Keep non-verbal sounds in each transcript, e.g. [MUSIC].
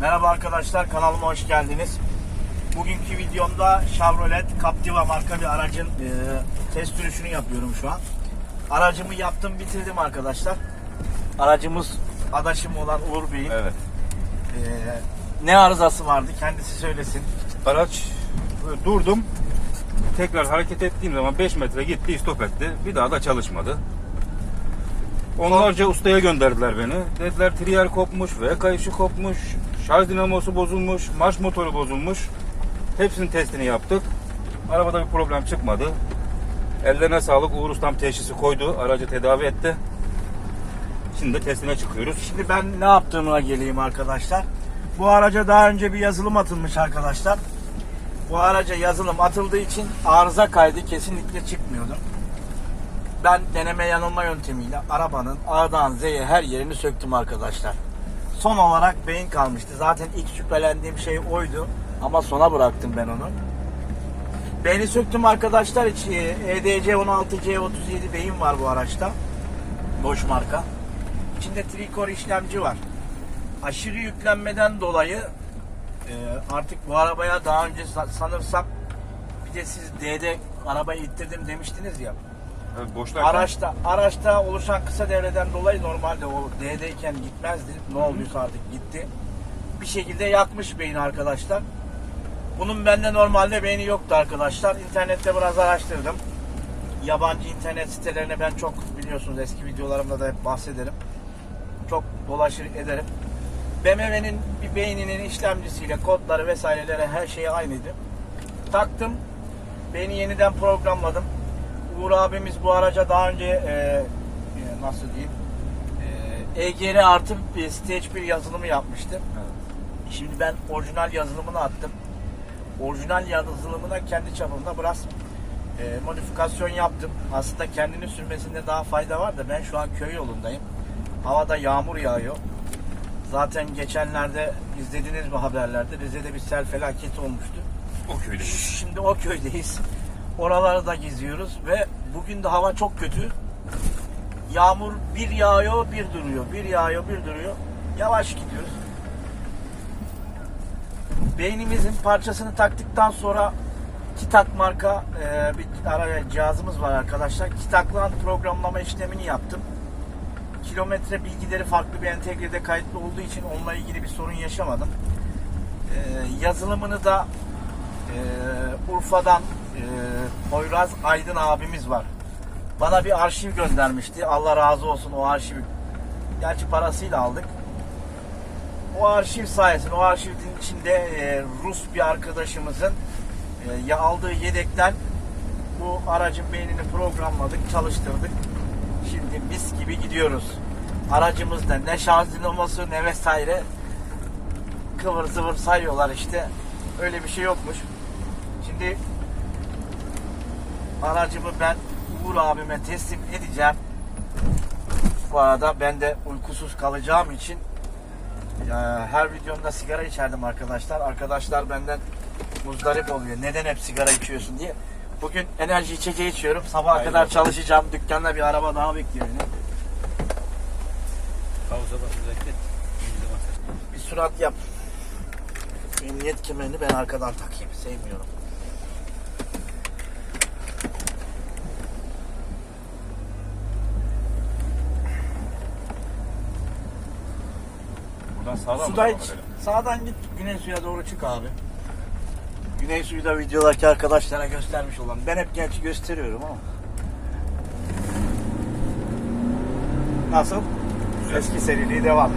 Merhaba arkadaşlar kanalıma hoş geldiniz. Bugünkü videomda Chevrolet Captiva marka bir aracın e, test sürüşünü yapıyorum şu an. Aracımı yaptım bitirdim arkadaşlar. Aracımız adaşım olan Uğur Bey'in Evet. e, ne arızası vardı kendisi söylesin. Araç durdum. Tekrar hareket ettiğim zaman 5 metre gitti, stop etti. Bir daha da çalışmadı. Onlarca ustaya gönderdiler beni. Dediler triyel kopmuş, V kayışı kopmuş, şarj dinamosu bozulmuş, marş motoru bozulmuş. Hepsinin testini yaptık. Arabada bir problem çıkmadı. Ellerine sağlık. Uğur Ustam teşhisi koydu. Aracı tedavi etti. Şimdi de testine çıkıyoruz. Şimdi ben ne yaptığıma geleyim arkadaşlar. Bu araca daha önce bir yazılım atılmış arkadaşlar. Bu araca yazılım atıldığı için arıza kaydı kesinlikle çıkmıyordu. Ben deneme yanılma yöntemiyle arabanın A'dan Z'ye her yerini söktüm arkadaşlar. Son olarak beyin kalmıştı. Zaten ilk şüphelendiğim şey oydu. Ama sona bıraktım ben onu. Beyni söktüm arkadaşlar. İç- e, EDC 16C37 beyin var bu araçta. Boş marka. İçinde trikor işlemci var. Aşırı yüklenmeden dolayı e, artık bu arabaya daha önce sa- sanırsam bir de siz D'de arabayı ittirdim demiştiniz ya. Evet, boşlar. Araçta araçta oluşan kısa devreden dolayı normalde o D'deyken gitmezdi. Ne olduysa artık gitti. Bir şekilde yakmış beyni arkadaşlar. Bunun bende normalde beyni yoktu arkadaşlar. İnternette biraz araştırdım. Yabancı internet sitelerine ben çok biliyorsunuz eski videolarımda da hep bahsederim. Çok dolaşır ederim. BMW'nin bir beyninin işlemcisiyle kodları vesaireleri her şey aynıydı. Taktım. Beyni yeniden programladım. Uğur abimiz bu araca daha önce e, e, nasıl diyeyim e, EGR artı bir stage bir yazılımı yapmıştı. Şimdi ben orijinal yazılımını attım. Orijinal yazılımına kendi çapımda biraz e, modifikasyon yaptım. Aslında kendini sürmesinde daha fayda var da ben şu an köy yolundayım. Havada yağmur yağıyor. Zaten geçenlerde izlediniz mi haberlerde Rize'de bir sel felaketi olmuştu. O köyde. Şimdi o köydeyiz. Oraları da geziyoruz ve bugün de hava çok kötü. Yağmur bir yağıyor, bir duruyor. Bir yağıyor, bir duruyor. Yavaş gidiyoruz. Beynimizin parçasını taktıktan sonra Kitak marka e, bir ara cihazımız var arkadaşlar. Kitak'la programlama işlemini yaptım. Kilometre bilgileri farklı bir entegrede kayıtlı olduğu için onunla ilgili bir sorun yaşamadım. E, yazılımını da e, Urfa'dan Poyraz Aydın abimiz var. Bana bir arşiv göndermişti. Allah razı olsun o arşivi. Gerçi parasıyla aldık. O arşiv sayesinde, o arşivin içinde e, Rus bir arkadaşımızın e, aldığı yedekten bu aracın beynini programladık, çalıştırdık. Şimdi mis gibi gidiyoruz. Aracımızda ne şarj dinamosu ne vesaire kıvır zıvır sayıyorlar işte. Öyle bir şey yokmuş. Şimdi aracımı ben Uğur abime teslim edeceğim. Bu arada ben de uykusuz kalacağım için e, her videomda sigara içerdim arkadaşlar. Arkadaşlar benden muzdarip oluyor. Neden hep sigara içiyorsun diye. Bugün enerji içeceği içiyorum. Sabaha Hayırlı kadar çalışacağım. Dükkanda bir araba daha bekliyor beni. Havuza basacak. Bir surat yap. Emniyet kemerini ben arkadan takayım. Sevmiyorum. Buradan sağdan Suda hiç sağdan git güney suya doğru çık abi. Güney suyu da videodaki arkadaşlara göstermiş olan. Ben hep gerçi gösteriyorum ama. Nasıl? Güzel. Eski seriliği devam mi?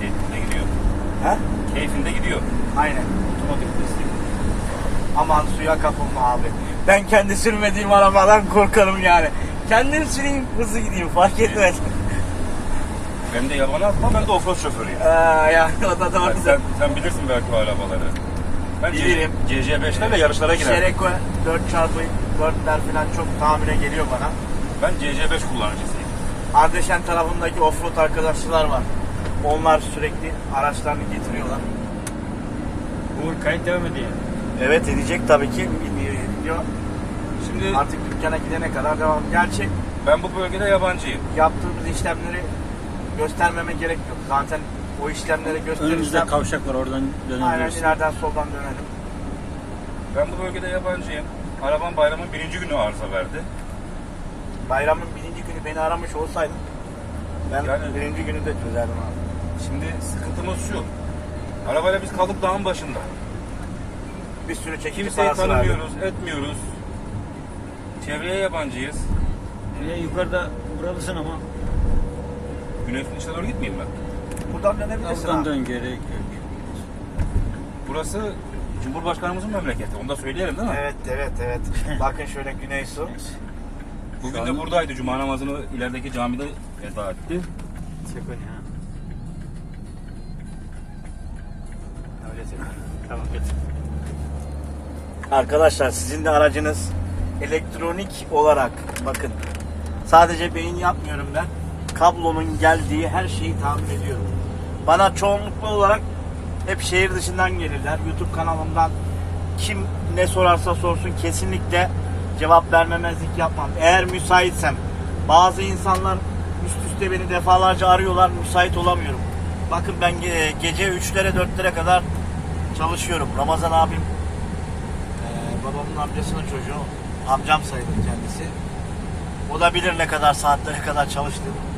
Keyfinde gidiyor. He? Keyfinde gidiyor. Aynen. Otomatik destek. Aman suya kapılma abi. Ben kendi sürmediğim arabadan korkarım yani. Kendim süreyim hızlı gideyim fark etmez. Hem de yabana atma ben de offroad şoförüyüm. Aa, ya o da doğru. Yani sen, sen bilirsin belki o arabaları. Ben Bilirim. CC5'lerle yarışlara girerim. Şereko 4x4'ler falan çok tamire geliyor bana. Ben CC5 kullanıcısıyım. Ardeşen tarafındaki offroad arkadaşlar var. Onlar sürekli araçlarını getiriyorlar. Uğur kayıt devam ediyor. Evet edecek tabii ki. Video Şimdi artık dükkana gidene kadar devam. Gerçi ben bu bölgede yabancıyım. yaptığımız işlemleri göstermeme gerek yok. Zaten o işlemleri Önümüzde gösterirsem kavşak var oradan aynen dönebilirsin. ileriden soldan dönelim. Ben bu bölgede yabancıyım. Arabam bayramın birinci günü arıza verdi. Bayramın birinci günü beni aramış olsaydın ben Yani- birinci günü de çözerdim abi. Şimdi sıkıntımız şu. Arabayla biz kaldık dağın başında. Bir sürü çekici Kimseyi parası verdim. tanımıyoruz, etmiyoruz. Çevreye yabancıyız. Ya yukarıda buralısın ama Güneşin içine doğru gitmeyeyim ben. Buradan dönebilirsin buradan abi. dön gerek yok. Burası Cumhurbaşkanımızın memleketi. Onu da söyleyelim değil mi? Evet evet evet. [LAUGHS] Bakın şöyle güney su. Bugün de buradaydı. Cuma namazını ilerideki camide eda etti. Çek onu ya. Öyle Tamam getir. Arkadaşlar sizin de aracınız elektronik olarak bakın sadece beyin yapmıyorum ben. Kablonun geldiği her şeyi tahmin ediyorum. Bana çoğunlukla olarak hep şehir dışından gelirler. YouTube kanalımdan kim ne sorarsa sorsun kesinlikle cevap vermemezlik yapmam. Eğer müsaitsem bazı insanlar üst üste beni defalarca arıyorlar müsait olamıyorum. Bakın ben ge- gece 3'lere 4'lere kadar çalışıyorum. Ramazan abim ee, babamın amcasının çocuğu. Amcam sayılır kendisi. O da bilir ne kadar saatlere kadar çalıştığımı.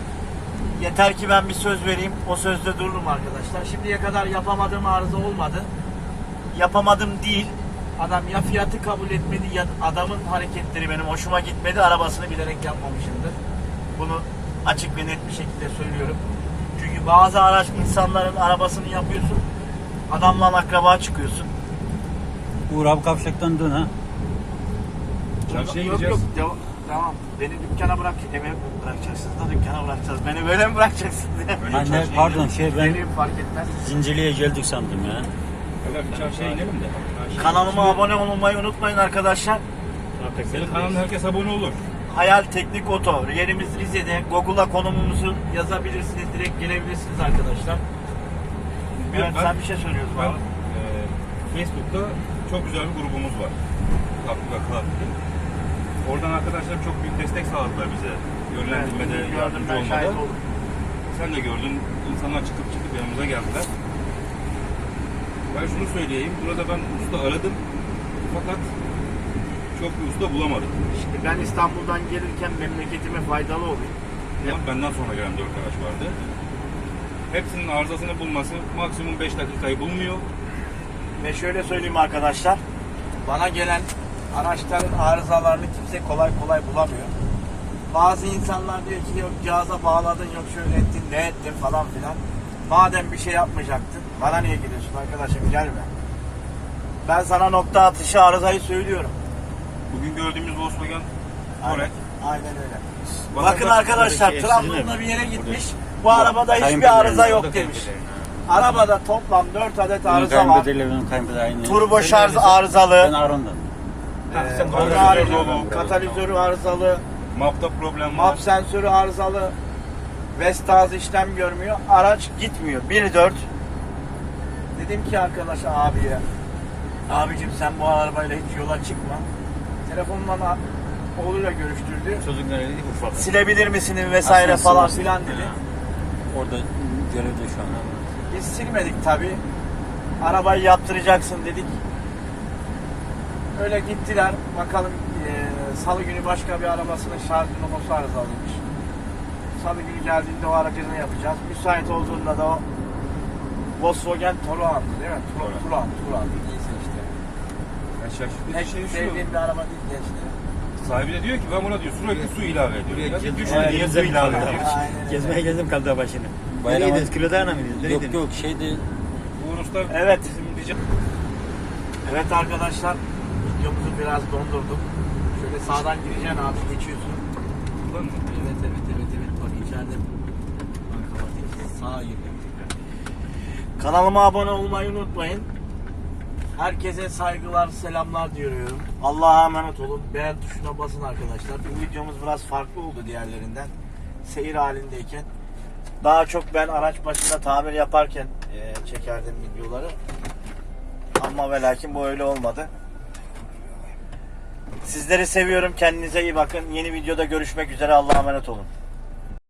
Yeter ki ben bir söz vereyim. O sözde dururum arkadaşlar. Şimdiye kadar yapamadığım arıza olmadı. Yapamadım değil. Adam ya fiyatı kabul etmedi ya adamın hareketleri benim hoşuma gitmedi. Arabasını bilerek yapmamışımdır. Bunu açık ve net bir şekilde söylüyorum. Çünkü bazı araç insanların arabasını yapıyorsun. Adamla akraba çıkıyorsun. Uğur abi kavşaktan dön ha. Çarşıya yok, gideceğiz. Yok devam. Tamam. Beni dükkana bırak. Eve bırakacaksınız da dükkana bırakacağız. Beni böyle mi bırakacaksınız diye. Anne pardon şey ben Beni fark etmez. Zincirli'ye geldik sandım ya. Öyle bir çarşıya inelim de. Kanalıma abone olmayı unutmayın arkadaşlar. Senin kanalına herkes abone olur. Hayal Teknik Oto. Yerimiz Rize'de. Google'a konumumuzu yazabilirsiniz. Direkt gelebilirsiniz arkadaşlar. Evet, Ben- sen bir şey söylüyorsun Ben abi. e, Facebook'ta çok güzel bir grubumuz var. Tatlı ve Kılavuz. Oradan arkadaşlar çok büyük destek sağladılar bize. Yönlendirmede, gördüm yardımcı olmada. oldum. Sen de gördün, insanlar çıkıp çıkıp yanımıza geldiler. Ben şunu söyleyeyim, burada ben usta aradım. Fakat çok bir usta bulamadım. Şimdi ben İstanbul'dan gelirken memleketime faydalı olayım. Ama benden sonra gelen dört araç vardı. Hepsinin arızasını bulması maksimum 5 dakikayı bulmuyor. Ve şöyle söyleyeyim arkadaşlar. Bana gelen araçların arızalarını kimse kolay kolay bulamıyor. Bazı insanlar diyor ki yok cihaza bağladın yok şöyle ettin ne ettin falan filan. Madem bir şey yapmayacaktın bana niye gidiyorsun arkadaşım gelme. Ben sana nokta atışı arızayı söylüyorum. Bugün gördüğümüz Volkswagen Touareg. aynen öyle. Bakın arkadaşlar Trabzon'da bir yere mi? gitmiş. Bu arabada hiçbir arıza yok demiş. Arabada toplam 4 adet arıza var. Turbo şarj arızalı. Aron'dan. Ee, harici dolu. katalizörü arızalı, Map'ta problem var. map sensörü arızalı, Vestaz işlem görmüyor, araç gitmiyor. 1.4 Dedim ki arkadaşa abiye, abicim sen bu arabayla hiç yola çıkma. Telefonla a- oğluyla görüştürdü. Çocuk nereydi? Urfa'da. Silebilir misiniz vesaire Aslında falan Sivas'ta. filan dedi. Ha. Orada görevde şu an. Biz silmedik tabi. Arabayı yaptıracaksın dedik. Öyle gittiler. Bakalım eee, salı günü başka bir arabasının şarj dinamosu arızalıymış. Salı günü geldiğinde o aracını yapacağız. Müsait olduğunda da o Volkswagen Touran'dı değil mi? Touran. Turan, Turan. Neyse işte. Ben şaşırdım. Pek şey şu. sevdiğim bir araba değil gençler. Sahibi de diyor ki ben buna diyor sürekli su ilave. Ya Gezmeye düşmedi diye su ilave ediyor. Aynen. Gezmeye gezdim kaldı başını. Bayram- Nereye gidiyoruz? Kilodağına mı gidiyoruz? Yok yok şeyde Uğur Usta Evet. bizim diyecek. Evet arkadaşlar videomuzu biraz dondurduk. Şöyle sağdan gireceksin abi geçiyorsun. Ulan Evet evet evet evet bak içeride banka var. Sağa giriyor. Kanalıma abone olmayı unutmayın. Herkese saygılar, selamlar diyorum. Allah'a emanet olun. Beğen tuşuna basın arkadaşlar. Bu videomuz biraz farklı oldu diğerlerinden. Seyir halindeyken. Daha çok ben araç başında tamir yaparken eee, çekerdim videoları. Ama ve lakin bu öyle olmadı. Sizleri seviyorum. Kendinize iyi bakın. Yeni videoda görüşmek üzere. Allah'a emanet olun.